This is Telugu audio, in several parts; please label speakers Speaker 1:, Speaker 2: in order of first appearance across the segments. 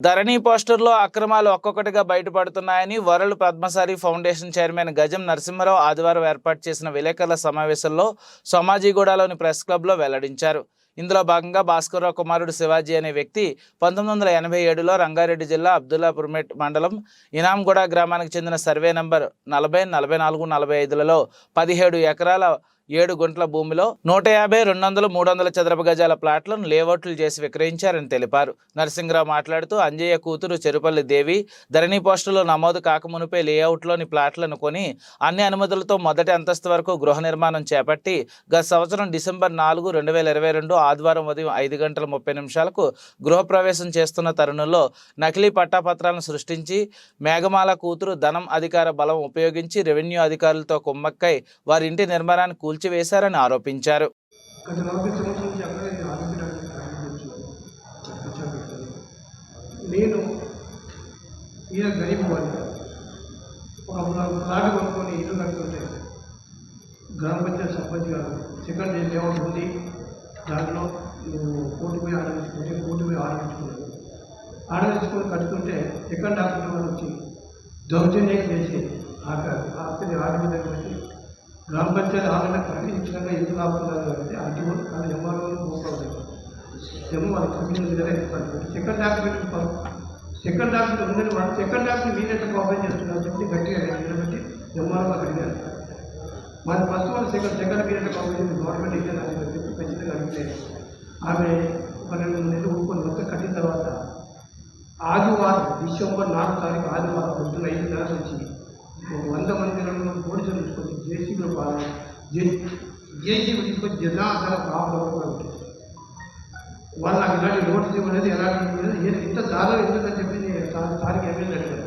Speaker 1: ధరణి పోస్టర్లో అక్రమాలు ఒక్కొక్కటిగా బయటపడుతున్నాయని world Padmasari foundation chairman Gajam Narasimha Rao ఆదివారం ఏర్పాటు చేసిన విలేకరుల సమావేశంలో సోమాజీగూడలోని ప్రెస్ క్లబ్లో వెల్లడించారు. ఇందులో భాగంగా భాస్కర్రావు కుమారుడు శివాజీ అనే వ్యక్తి పంతొమ్మిది వందల ఎనభై ఏడులో రంగారెడ్డి జిల్లా అబ్దుల్లాపుర్మెట్ మండలం ఇనాంగూడ గ్రామానికి చెందిన సర్వే నంబర్ నలభై నలభై నాలుగు నలభై ఐదులలో పదిహేడు ఎకరాల ఏడు గుంట్ల భూమిలో నూట యాభై రెండు వందలు మూడు వందల చదరపు గజాల ప్లాట్లను లేఅవుట్లు చేసి విక్రయించారని తెలిపారు. నరసింహరావు మాట్లాడుతూ అంజయ్య కూతురు చెరుపల్లి దేవి ధరణి పోస్టులో నమోదు కాకమునుపే లేఅవుట్లోని ప్లాట్లను కొని అన్ని అనుమతులతో మొదటి అంతస్తు వరకు గృహ నిర్మాణం చేపట్టి గత సంవత్సరం డిసెంబర్ నాలుగు రెండు వేల ఇరవై రెండు ఆదివారం ఉదయం ఐదు గంటల ముప్పై నిమిషాలకు గృహప్రవేశం చేస్తున్న తరుణంలో నకిలీ పట్టాపత్రాలను సృష్టించి మేఘమాల కూతురు ధనం అధికార బలం ఉపయోగించి రెవెన్యూ అధికారులతో కుమ్మక్కై వారి ఇంటి నిర్మాణాన్ని కూల్చివేశారని ఆరోపించారు.
Speaker 2: నేను ఈయన గరీబ్ వాళ్ళు ఒక ప్లాట్ కొనుక్కొని ఇల్లు కట్టుకుంటే గ్రామ పంచాయతీ సర్పంచ్ గారు సెకండ్ లేఅవుట్ ఉంది. దాంట్లో నువ్వు కోర్టు పోయి ఆరంభించుకుంటే కోర్టు పోయి ఆరంభించుకున్నాను ఆరంభించుకొని కట్టుకుంటే సెకండ్ డాక్టర్ వచ్చి దౌర్జన్యం చేసి ఆఖరి ఆఖరి ఆడ మీద పెట్టి గ్రామ పంచాయతీ ఆదరణ ఆల్రెడీ ఇచ్చినాక ఎందుకు ఆపుతున్నారు అంటే అటు కానీ ఎంఆర్ఓ పోకూడదు ఏమో వాళ్ళ కమిషన్ దగ్గర సెకండ్ డాక్యుమెంట్ సెకండ్ డాక్యుమెంట్ ఉందని వాళ్ళు సెకండ్ డాక్యుమెంట్ మీరైతే కాపీ చేస్తున్నారు చెప్పి గట్టిగా నిలబెట్టి ఎంఆర్ఓ అడిగారు. మరి ఫస్ట్ వాళ్ళు సెకండ్ సెకండ్ మీరైతే కాపీ చేసి గవర్నమెంట్ ఇచ్చారు అని చెప్పి ఖచ్చితంగా అడిగితే ఆమె పన్నెండు రెండు నెలలు ఊరుకొని మొత్తం కట్టిన తర్వాత ఆదివారం డిసెంబర్ నాలుగు తారీఖు ఆదివారం పొద్దున్న ఐదున్నర నుంచి ఒక వంద మంది రెండు వందల పోలీసులు తీసుకొచ్చి జేసీబీలో పాలు జే జేసీబీ తీసుకొచ్చి జనార్దన ప్రాబ్లం వాళ్ళు నాకు ఇలాంటి నోటీస్ ఇవ్వలేదు ఎలాంటి ఇవ్వలేదు ఇంత దారుణం ఎందుకని చెప్పి నేను సార్కి ఎమ్మెల్యే అడిగాను.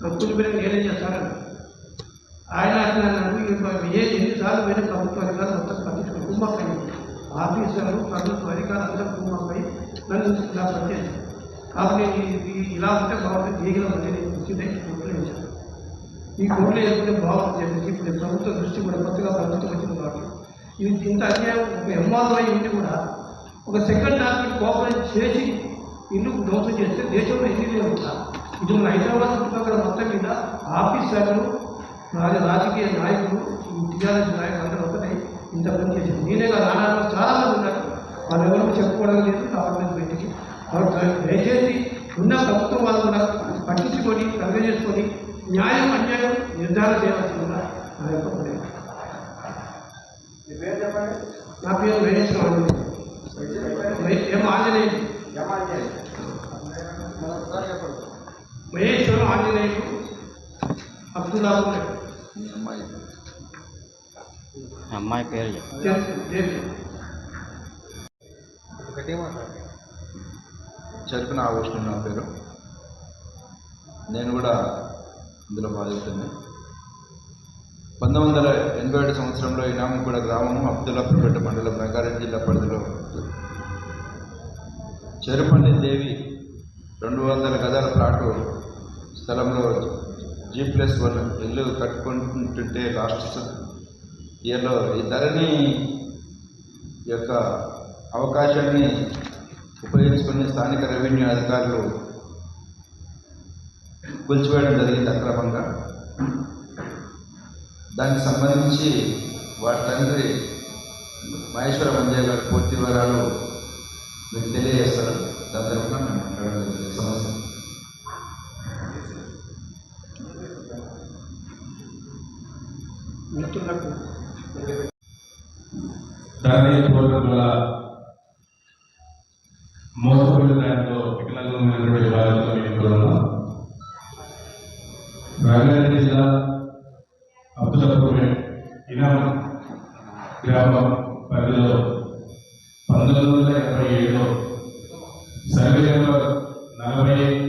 Speaker 2: నాకు కూలిపోయిన నేనేం చేస్తానని ఆయన అంటున్నాడు ఏ ఎన్నిసార్లు వేరే ప్రభుత్వ అధికారులు మొత్తం పట్టించుకుని కుమ్మక్కై ఆఫీసర్లు ప్రభుత్వ అధికారులు అందరూ కుమ్మక్కై నన్ను ఇలా పనిచేసి కాబట్టి ఇలా ఉంటే బాగుంటుంది దీగిలో ఉంటే నేను కూర్చుంటే ఈ కోర్టులో వేసుకుంటే బాగుంటుంది చెప్పేసి ఇప్పుడు ప్రభుత్వ దృష్టి కూడా కొత్తగా ప్రభుత్వం వచ్చింది కాబట్టి. ఇది ఇంత అన్యాయం ఒక ఎంఆర్ఐ ఇంటి కూడా ఒక సెకండ్ డాక్యుమెంట్ కోఆపరేట్ చేసి ఇల్లు ధ్వంసం చేస్తే దేశంలో ఎన్ని లేవు ఇది మన హైదరాబాద్ చుట్టుపక్కల మొత్తం మీద ఆఫీసర్లు రాజ రాజకీయ నాయకులు టీఆర్ఎస్ నాయకులు అందరూ ఒకటే ఇంత పని చేశారు. నేనే కాదు చాలా మంది ఉన్నారు. వాళ్ళు ఎవరికి చెప్పుకోవడం లేదు గవర్నమెంట్ బయటికి. వాళ్ళు దయచేసి ఉన్న ప్రభుత్వం వాళ్ళు కూడా పట్టించుకొని కలుగ చేసుకొని న్యాయం అన్యాయం నిర్ధారణ చేయవలసిందిగా నా యొక్క కోరిక. నా పేరు వెంకటేశ్వర ఆంజనేయులు ఏం ఆంజనేయులు మహేశ్వరం ఆంజనేయులు అబ్దుల్లాపూర్
Speaker 3: అమ్మాయి పేరు చెప్పు.
Speaker 2: తెలుసు దేవి
Speaker 4: చెరుకున ఆగస్టు నా పేరు నేను కూడా ఇందులో బాధితుడిని పంతొమ్మిది వందల ఎనభై ఏడు సంవత్సరంలో ఇనామగూడ గ్రామం అబ్దుల్లాపేట మండలం రంగారెడ్డి జిల్లా పరిధిలో చెరుపల్లి దేవి రెండు వందల గదాల ప్లాటు స్థలంలో జీ ప్లస్ వన్ ఇల్లు కట్టుకుంటుంటే లాస్ట్ ఇయర్లో ఈ ధరని యొక్క అవకాశాన్ని ఉపయోగించుకుని స్థానిక రెవెన్యూ అధికారులు కూల్చివేయడం జరిగింది అక్రమంగా దానికి సంబంధించి వారి తండ్రి మహేశ్వర మంజయ్య గారు పూర్తి వివరాలు మీకు తెలియజేస్తారు. దాని తరఫున మేము మాట్లాడడం జరిగింది. సమస్య.
Speaker 2: మిత్రులకు
Speaker 5: ధరణి పదిలో పంతొమ్మిది వందల ఎనభై ఏడులో సర్వే నెంబర్ నలభై నలభై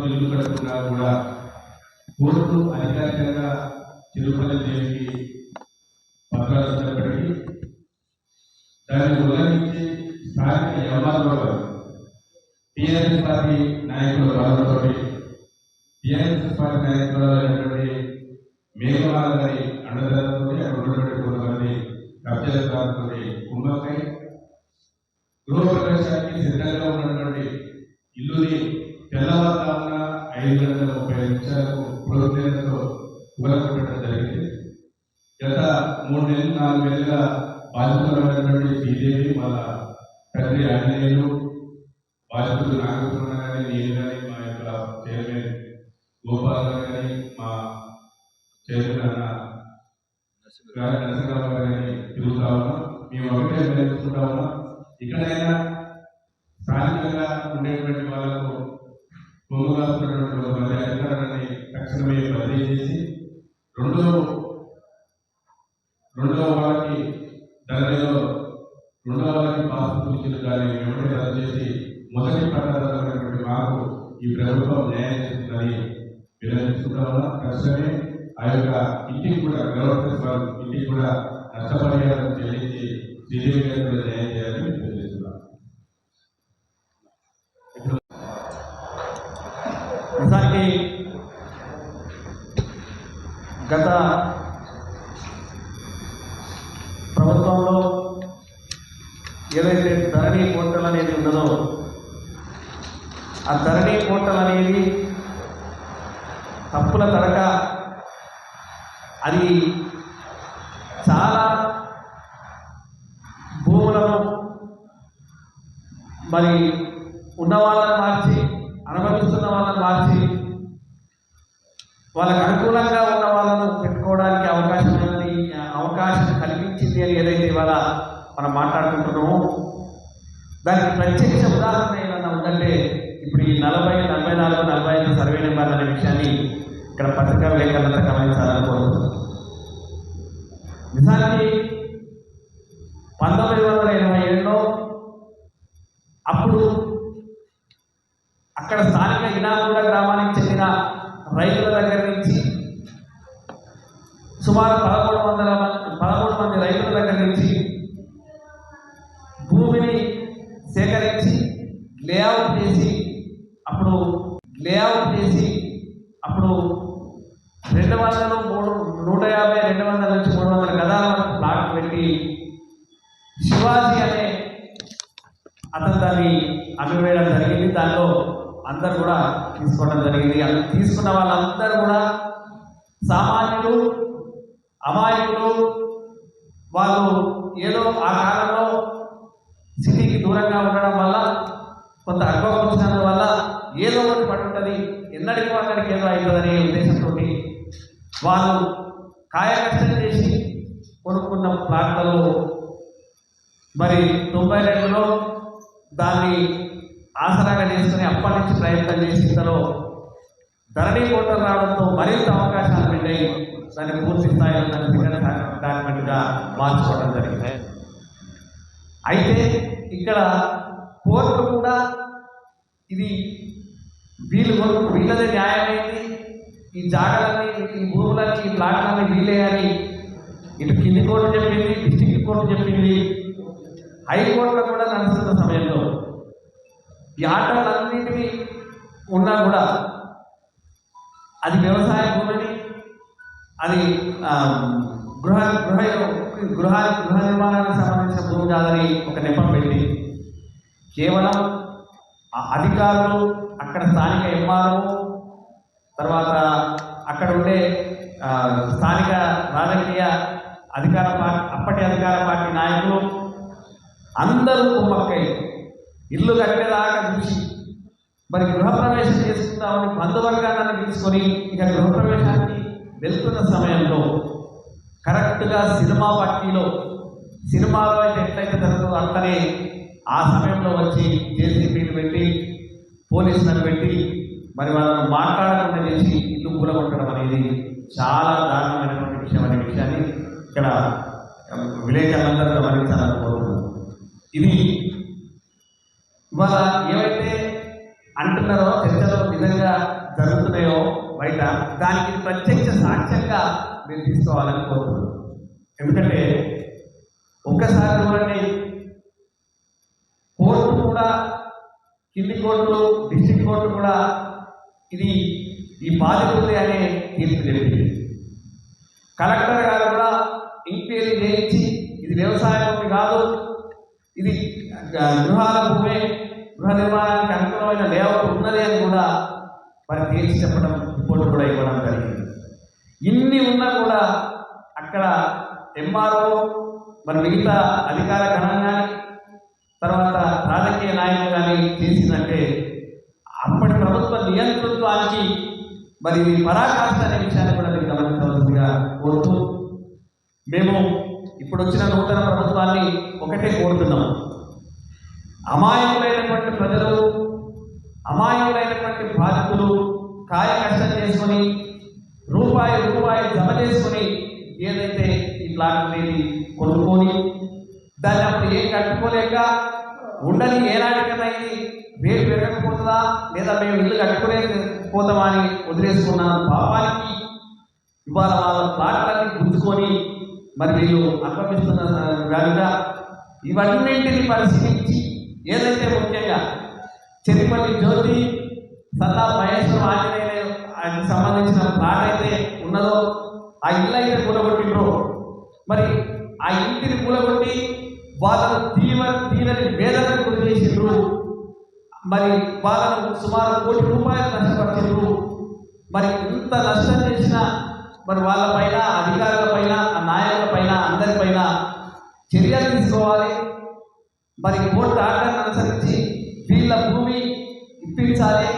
Speaker 5: తిరుపతి ఇల్లు కట్టుకున్నా కూడా కోర్టు అధికారికంగా తిరుపతి దేవికి పత్రాలు ఇచ్చినప్పటికీ దాన్ని ఉల్లంఘించి స్థానిక ఎంఆర్ఓ గారు టీఆర్ఎస్ పార్టీ నాయకుల బాధతో టీఆర్ఎస్ పార్టీ నాయకులైనటువంటి మేఘమాల గారి అండదండలతో అక్కడ ఉన్నటువంటి కొంతమంది కబ్జాదారులతో కుంభకై గృహప్రవేశానికి సిద్ధంగా ఉన్నటువంటి ఇల్లుని తెల్లవారుజామున ఐదు వందల ముప్పై నిమిషాలకు ప్రోగ్రాంతో కూలగొట్టడం జరిగింది. గత మూడు నెలలు నాలుగు నెలలుగా బాధితులైనటువంటి శ్రీదేవి వాళ్ళ తండ్రి ఆంజనేయులు బాధితులు నాగకృష్ణ కానీ నేను కానీ మా యొక్క చైర్మన్ గోపాల్ కానీ మా చైర్మన్ అన్న నరసింహరావు గారు కానీ తిరుగుతా ఉన్నాం. మేము ఒకటే నేర్చుకుంటా ఉన్నాం. ఇక్కడైనా స్థానికంగా ఉండేటువంటి వాళ్ళకు పొంగులాస్తున్నటువంటి కొంతమంది అధికారాన్ని తక్షణమే బదిలీ చేసి రెండో రెండవ వారికి ధరలో రెండవ వారికి పాస్ సూచనలు కానీ వెంబడి రద్దు చేసి మొదటి పట్టాలైనటువంటి మాకు ఈ ప్రభుత్వం న్యాయం చేస్తుందని వినతిస్తుంటా వల్ల తక్షణమే ఆ యొక్క ఇంటికి కూడా గవర్నమెంట్ వారు ఇంటికి కూడా నష్టపరిహారం చెల్లించి శ్రీదేవి న్యాయం చేయాలని తెలియజేస్తున్నాం
Speaker 6: నిజానికి గత ప్రభుత్వంలో ఏదైతే ధరణి పోర్టల్ అనేది ఉన్నదో ఆ ధరణి పోర్టల్ అనేది తప్పుల తరక అది చాలా భూములను మరి ఉన్న వాళ్ళని మార్చి అనుభవిస్తున్న వాళ్ళని మార్చి వాళ్ళకు అనుకూలంగా ఉన్న వాళ్ళను అవకాశం ఉన్నది అవకాశం కల్పించింది అని ఏదైతే ఇవాళ మనం మాట్లాడుకుంటున్నామో దానికి ప్రత్యక్ష ఉదాహరణ ఏదైనా ఉందంటే ఇప్పుడు ఈ నలభై నలభై నాలుగు నలభై ఐదు సర్వే నెంబర్ అనే విషయాన్ని ఇక్కడ పత్రికా విలేకరులంతా గమనించాలనుకోవచ్చు నిజానికి లేఅవుట్ చేసి అప్పుడు లేఅవుట్ చేసి అప్పుడు రెండు వందలు మూడు నూట యాభై రెండు వందల నుంచి మూడు వందల గదాల ప్లాట్ పెట్టి శివాజీ అనే అతను దాన్ని అమ్మివేయడం జరిగింది. దానిలో అందరు కూడా తీసుకోవడం జరిగింది. అది తీసుకున్న వాళ్ళందరూ కూడా సామాన్యులు అమాయకులు వాళ్ళు ఏదో ఆ కాలంలో సిటీకి దూరంగా ఉండడం వల్ల కొంత అనుభవం వచ్చినందు వల్ల ఏదో ఒకటి పడుతుంది ఎన్నడికి అక్కడికి ఏదో అవుతుందనే ఉద్దేశంతో వాళ్ళు కాయకష్టం చేసి కొనుక్కున్న ప్లాట్లలో మరి తొంభై రెండులో దాన్ని ఆసరాగా చేసుకుని అప్పటి నుంచి ప్రయత్నం చేసి ఇంతలో ధరణి ఓటర్ రావడంతో మరింత అవకాశాలు పెట్టాయి దాన్ని పూర్తి స్థాయిలో దాన్ని సెకండ్ డాక్యుమెంట్గా మార్చుకోవడం జరిగింది. అయితే ఇక్కడ కోర్టు కూడా ఇది వీళ్ళు కొరకు వీళ్ళదే న్యాయమైంది ఈ జాగాలన్నీ ఈ భూములన్నీ ఈ ప్లాట్లన్నీ వీలే అని ఇటు కింది కోర్టు చెప్పింది డిస్టిక్ కోర్టు చెప్పింది. హైకోర్టులో కూడా నడుస్తున్న సమయంలో ఈ ఆటలన్నింటినీ ఉన్నా కూడా అది వ్యవసాయ భూమిని అది గృహ గృహ గృహ గృహ నిర్మాణానికి సంబంధించిన భూమి కాదని ఒక నెపం పెట్టి కేవలం ఆ అధికారులు అక్కడ స్థానిక ఎంఆర్ఓ తర్వాత అక్కడ ఉండే స్థానిక రాజకీయ అధికార పార్టీ అప్పటి అధికార పార్టీ నాయకులు అందరూ కుమ్మక్కై ఇల్లు కట్టేదాకా చూసి మరి గృహప్రవేశం చేసుకుందామని బంధువర్గాలను తీసుకొని ఇక గృహప్రవేశానికి వెళ్తున్న సమయంలో కరెక్ట్గా సినిమా పట్టీలో సినిమాలో అయితే ఎట్లయితే జరుగుతుందో అట్లనే ఆ సమయంలో వచ్చి జేసీబీని పెట్టి పోలీసులను పెట్టి మరి వాళ్ళను మాట్లాడకుండా చేసి ఇల్లు కూలగొట్టడం అనేది చాలా దారుణమైనటువంటి విషయం అనే విషయాన్ని ఇక్కడ విలేకరులందరూ గమనించాలని కోరుతున్నాను ఇది ఇవాళ ఏవైతే అంటున్నారో చర్చలు నిజంగా జరుగుతున్నాయో బయట దానికి ప్రత్యక్ష సాక్ష్యంగా మీరు తీసుకోవాలని కోరుతున్నాను ఎందుకంటే ఒక్కసారి చూడండి కోర్టు కూడా కింది కోర్టు డిస్టిక్ కోర్టు కూడా ఇది ఈ బాధితులే అనే తీర్పు జరిగింది కలెక్టర్ గారు కూడా ఎంక్వైరీ చేయించి ఇది వ్యవసాయ భూమి కాదు ఇది గృహాల భూమి గృహ నిర్మాణానికి అనుకూలమైన లేఅవుట్ ఉన్నది అని కూడా మరి తేల్చి చెప్పడం రిపోర్ట్ కూడా ఇవ్వడం జరిగింది. ఇన్ని ఉన్నా కూడా అక్కడ ఎంఆర్ఓ మరి మిగతా అధికార గణం కానీ తర్వాత రాజకీయ నాయకులు కానీ చేసిందంటే అప్పటి ప్రభుత్వ నియంతృత్వానికి మరి ఇది పరాకాష్ట అనే విషయాన్ని కూడా మీరు గమనించవలసిందిగా కోరుతూ మేము ఇప్పుడు వచ్చిన నూతన ప్రభుత్వాన్ని ఒకటే కోరుతున్నాం. అమాయకులైనటువంటి ప్రజలు అమాయకులైనటువంటి బాధితులు కాయ కష్టం చేసుకొని రూపాయి రూపాయి జమ చేసుకొని ఏదైతే ఈ ప్లాట్ అనేది కొనుక్కొని దాన్ని అప్పుడు ఏం కట్టుకోలేక ఉండని ఏనాటికైనా ఇది రేటు పెరగకపోతుందా? లేదా మేము ఇల్లు కట్టుకోలేకపోతామా అని వదిలేసుకున్న పాపానికి ఇవాళ వాళ్ళ ప్లాట్లన్నీ గుర్తుకొని మరి వీళ్ళు అనుభవిస్తున్న కనుక ఇవన్నింటినీ పరిశీలించి ఏదైతే ముఖ్యంగా చెరిపల్లి జ్యోతి సదా మహేశ్వరం ఆంజనేయ ఆయనకు సంబంధించిన ప్లాట్ అయితే ఉన్నదో ఆ ఇల్లు అయితే కూలగొట్టిండ్రో. మరి ఆ ఇంటిని కూలగొట్టి వాళ్ళను తీవ్ర తీరని వేదనకు గురి చేసిండ్రు మరి వాళ్ళను సుమారు కోటి రూపాయలు నష్టపరిచిండ్రు మరి ఇంత నష్టం చేసిన మరి వాళ్ళపైన అధికారులపైన ఆ నాయకుల పైన అందరిపైన చర్యలు తీసుకోవాలి. మరి కోర్టు ఆర్డర్ అనుసరించి వీళ్ళ భూమి ఇప్పించాలి.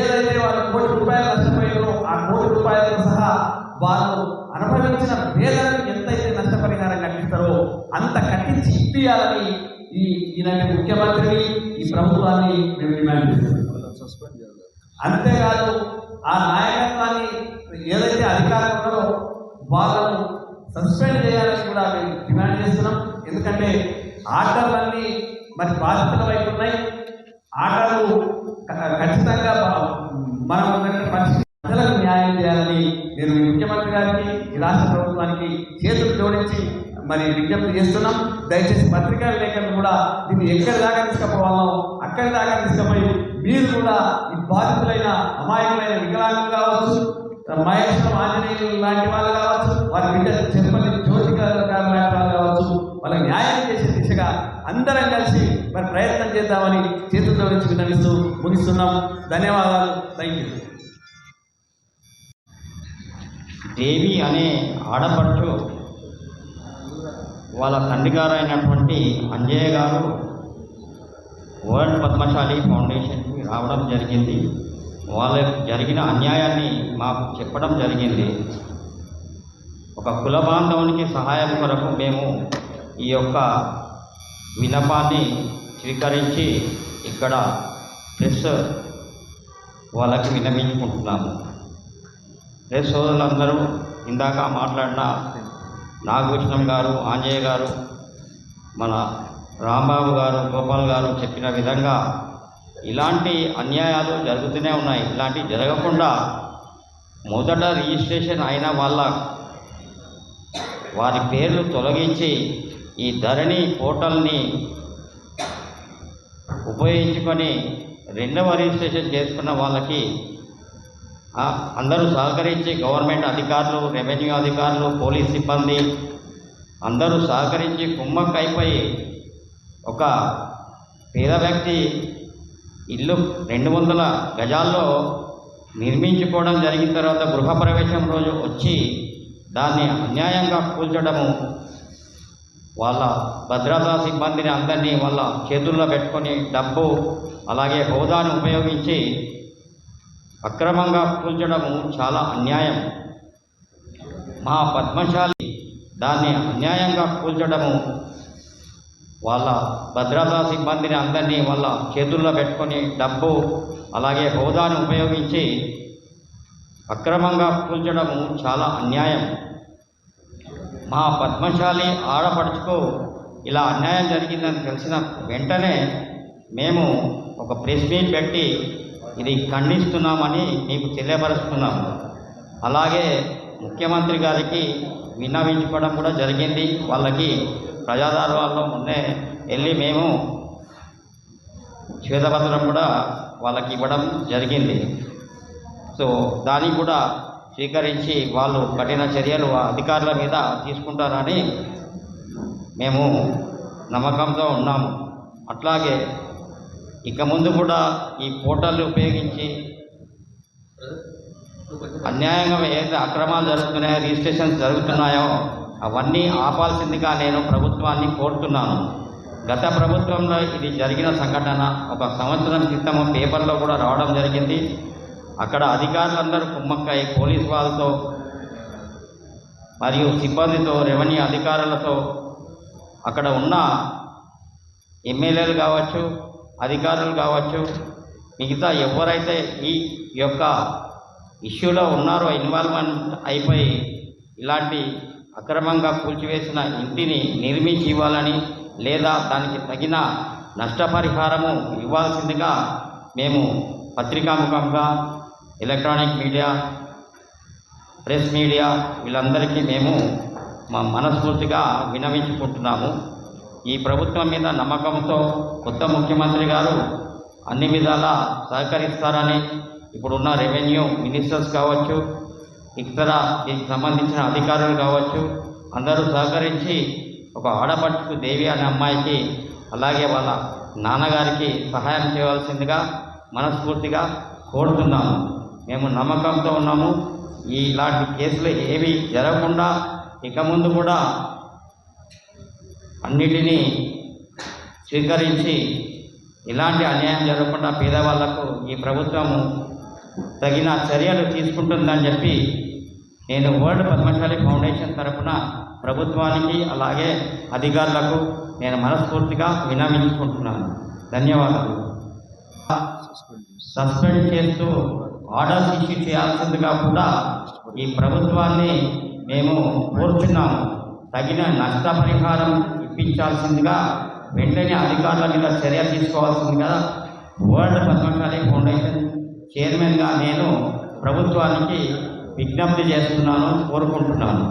Speaker 6: ఏదైతే వాళ్ళ కోటి రూపాయలు నష్టపోయారో ఆ కోటి రూపాయలతో సహా వాళ్ళు అనుభవించిన వేదన ఎంతైతే తీయాలని ఈ ఈయన ముఖ్యమంత్రిని ఈ ప్రభుత్వాన్ని మేము డిమాండ్ చేస్తున్నాం. అంతేకాదు ఆ నాయకత్వాన్ని ఏదైతే అధికారం ఉన్నారో వాళ్ళను సస్పెండ్ చేయాలని కూడా మేము డిమాండ్ చేస్తున్నాం. ఎందుకంటే ఆటలన్నీ మరి బాధితుల వైపు ఉన్నాయి. ఆటలు ఖచ్చితంగా మనం ఉన్నటువంటి ప్రజలకు న్యాయం చేయాలని నేను ముఖ్యమంత్రి గారికి ఈ రాష్ట్ర ప్రభుత్వానికి చేతులు జోడించి మరి విజ్ఞప్తి చేస్తున్నాం. దయచేసి పత్రికా లేఖను కూడా దీన్ని ఎక్కడి దాకా తీసుకుపోవాలో అక్కడి దాకా తీసుకుపోయి మీరు కూడా ఈ బాధితులైన అమాయకులైన వికలాంగులు కావచ్చు మహేశ్వరం ఆంజనేయులు లాంటి వాళ్ళు కావచ్చు వారి బిడ్డ చెప్పని జ్యోతి లాంటి వాళ్ళు కావచ్చు వాళ్ళకి న్యాయం చేసే దిశగా అందరం కలిసి మరి ప్రయత్నం చేద్దామని చేతుల్లో నుంచి విన్నవిస్తూ ముగిస్తున్నాం. ధన్యవాదాలు. థ్యాంక్ యూ
Speaker 3: దేవి అనే ఆడపడుచు వాళ్ళ తండ్రి గారు అయినటువంటి అంజయ్య గారు వరల్డ్ పద్మశాలి ఫౌండేషన్కి రావడం జరిగింది. వాళ్ళ జరిగిన అన్యాయాన్ని మాకు చెప్పడం జరిగింది. ఒక కుల బాంధవునికి సహాయం కొరకు మేము ఈ యొక్క వినపాన్ని స్వీకరించి ఇక్కడ ప్రెస్ వాళ్ళకి విన్నవించుకుంటున్నాము. ప్రెస్ సోదరులందరూ ఇందాక మాట్లాడిన నాగభూషణం గారు ఆంజనేయ గారు మన రాంబాబు గారు గోపాల్ గారు చెప్పిన విధంగా ఇలాంటి అన్యాయాలు జరుగుతూనే ఉన్నాయి. ఇలాంటివి జరగకుండా మొదట రిజిస్ట్రేషన్ అయిన వాళ్ళ వారి పేర్లు తొలగించి ఈ ధరణి పోర్టల్ని ఉపయోగించుకొని రెండవ రిజిస్ట్రేషన్ చేసుకున్న వాళ్ళకి అందరూ సహకరించి గవర్నమెంట్ అధికారులు రెవెన్యూ అధికారులు పోలీస్ సిబ్బంది అందరూ సహకరించి కుమ్మక్కైపోయి ఒక పేద వ్యక్తి ఇల్లు రెండు వందల గజాల్లో నిర్మించుకోవడం జరిగిన తర్వాత గృహప్రవేశం రోజు వచ్చి దాన్ని అన్యాయంగా కూల్చడము వాళ్ళ భద్రతా సిబ్బందిని అందరినీ వాళ్ళ చేతుల్లో పెట్టుకొని డబ్బు అలాగే హోదాను ఉపయోగించి అక్రమంగా కూల్చడము చాలా అన్యాయం. మా పద్మశాలి దాన్ని అన్యాయంగా కూల్చడము వాళ్ళ భద్రతా సిబ్బందిని అందరినీ వాళ్ళ చేతుల్లో పెట్టుకొని డబ్బు అలాగే హోదాను ఉపయోగించి అక్రమంగా కూల్చడము చాలా అన్యాయం. మా పద్మశాలి ఆడపడుచుకు ఇలా అన్యాయం జరిగిందని తెలిసిన వెంటనే మేము ఒక ప్రెస్ మీట్ పెట్టి ఇది ఖండిస్తున్నామని మీకు తెలియపరుస్తున్నాము. అలాగే ముఖ్యమంత్రి గారికి విన్నవించుకోవడం కూడా జరిగింది. వాళ్ళకి ప్రజాదర్బార్లో మొన్నే వెళ్ళి మేము శ్వేతపత్రం కూడా వాళ్ళకి ఇవ్వడం జరిగింది. సో దాన్ని కూడా స్వీకరించి వాళ్ళు కఠిన చర్యలు అధికారుల మీద తీసుకుంటారని మేము నమ్మకంతో ఉన్నాము. అట్లాగే ఇక ముందు కూడా ఈ పోర్టల్ని ఉపయోగించి అన్యాయంగా ఏదైతే అక్రమాలు జరుగుతున్నాయో రిజిస్ట్రేషన్స్ జరుగుతున్నాయో అవన్నీ ఆపాల్సిందిగా నేను ప్రభుత్వాన్ని కోరుతున్నాను. గత ప్రభుత్వంలో ఇది జరిగిన సంఘటన ఒక సంవత్సరం క్రితం పేపర్లో కూడా రావడం జరిగింది. అక్కడ అధికారులందరూ కుమ్మక్కై పోలీస్ వాళ్ళతో మరియు సిబ్బందితో రెవెన్యూ అధికారులతో అక్కడ ఉన్న ఎమ్మెల్యేలు కావచ్చు అధికారులు కావచ్చు మిగతా ఎవరైతే ఈ యొక్క ఇష్యూలో ఉన్నారో ఇన్వాల్వ్మెంట్ అయిపోయి ఇలాంటి అక్రమంగా కూల్చివేసిన ఇంటిని నిర్మించి ఇవ్వాలని లేదా దానికి తగిన నష్టపరిహారము ఇవ్వాల్సిందిగా మేము పత్రికాముఖంగా ఎలక్ట్రానిక్ మీడియా ప్రెస్ మీడియా వీళ్ళందరికీ మేము మా మనస్ఫూర్తిగా వినవించుకుంటున్నాము. ఈ ప్రభుత్వం మీద నమ్మకంతో కొత్త ముఖ్యమంత్రి గారు అన్ని విధాలా సహకరిస్తారని ఇప్పుడున్న రెవెన్యూ మినిస్టర్స్ కావచ్చు ఇతర దీనికి సంబంధించిన అధికారులు కావచ్చు అందరూ సహకరించి ఒక ఆడపడుచుకు దేవి అనే అమ్మాయికి అలాగే వాళ్ళ నాన్నగారికి సహాయం చేయవలసిందిగా మనస్ఫూర్తిగా కోరుతున్నాము. మేము నమ్మకంతో ఉన్నాము. ఈ ఇలాంటి కేసులు ఏవి జరగకుండా ఇక ముందు కూడా అన్నిటినీ స్వీకరించి ఇలాంటి అన్యాయం జరగకుండా పేదవాళ్ళకు ఈ ప్రభుత్వము తగిన చర్యలు తీసుకుంటుందని చెప్పి నేను వరల్డ్ పద్మశాలి ఫౌండేషన్ తరఫున ప్రభుత్వానికి అలాగే అధికారులకు నేను మనస్ఫూర్తిగా వినమించుకుంటున్నాను. ధన్యవాదాలు. సస్పెండ్ చేస్తూ ఆర్డర్స్ ఇష్యూ చేయాల్సిందిగా కూడా ఈ ప్రభుత్వాన్ని మేము కోరుచున్నాము. తగిన నష్టపరిహారం ఇప్పించాల్సిందిగా వెంటనే అధికారుల మీద చర్య తీసుకోవాల్సిందిగా వరల్డ్ పద్మశాలి ఫౌండేషన్ చైర్మన్గా నేను ప్రభుత్వానికి విజ్ఞప్తి చేస్తున్నాను కోరుకుంటున్నాను.